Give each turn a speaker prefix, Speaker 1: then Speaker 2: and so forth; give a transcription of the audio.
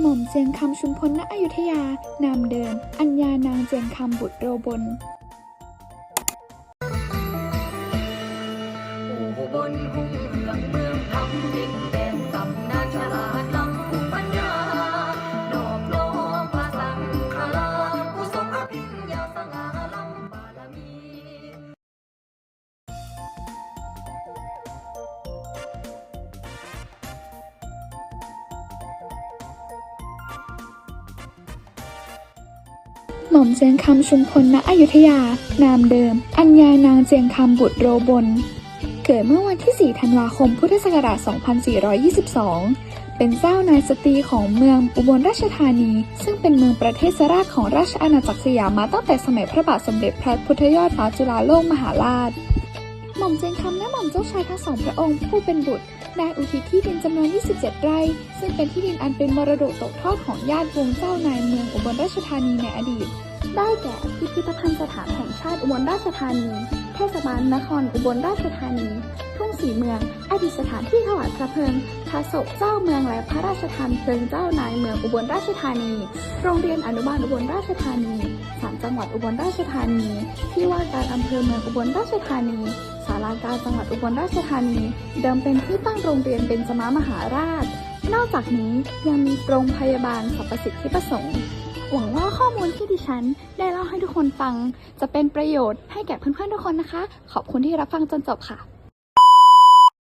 Speaker 1: หม่อมเจียงคำชุมพลณอยุธยา นามเดิม อัญญานางเจียงคำบุตรโรบน
Speaker 2: อุบลหุ่งเรืองเมืองทำดิน ม่อม
Speaker 1: เจียงคำชุมพลณอยุธยา นามเดิม อัญญานางเจียงคำบุตรโรบน เกิดเมื่อวันที่ 4 ธันวาคม พุทธศักราช 2422 เป็นเจ้านายสตรีของเมืองอุบลราชธานี ซึ่งเป็นเมืองประเทศราชของราชอาณาจักรสยามมาตั้งแต่สมัยพระบาทสมเด็จพระพุทธยอดฟ้าจุฬาโลกมหาราช หม่อมเจียงคำและหม่อมเจ้าชายทั้งสองพระองค์ผู้เป็นบุตรได้อุทิศที่ดินจำนวน 27 ไร่ ซึ่งเป็นที่ดินอันเป็นมรดกตกทอดของญาติวงศ์เจ้านายเมือง บลราชธานีในอดีต ได้แก่พิพิธภัณฑ์สถานแห่งชาติอุบลราชธานี เทศบาลนครอุบลราชธานี ทุ่งสีเมือง อดีตสถานที่ถวายพระเพลิงพระศพเจ้าเมืองและพระราชทานเพลิงเจ้านายเมืองอุบลราชธานี โรงเรียนอนุบาลอุบลราชธานีศาลจังหวัดอุบลราชธานี ที่ว่าการอำเภอเมืองอุบลราชธานีศาลาการจังหวัดอุบลราชธานี เดิมเป็นที่ตั้งโรงเรียนเบญจมามหาราชนอกจากนี้ยังมีโรงพยาบาลสรรพสิทธิประสงค์ หวังว่าข้อมูลที่ดิฉันได้เล่าให้ทุกคนฟัง จะเป็นประโยชน์ให้แก่เพื่อนๆทุกคนนะคะ ขอบคุณที่รับฟังจนจบค่ะ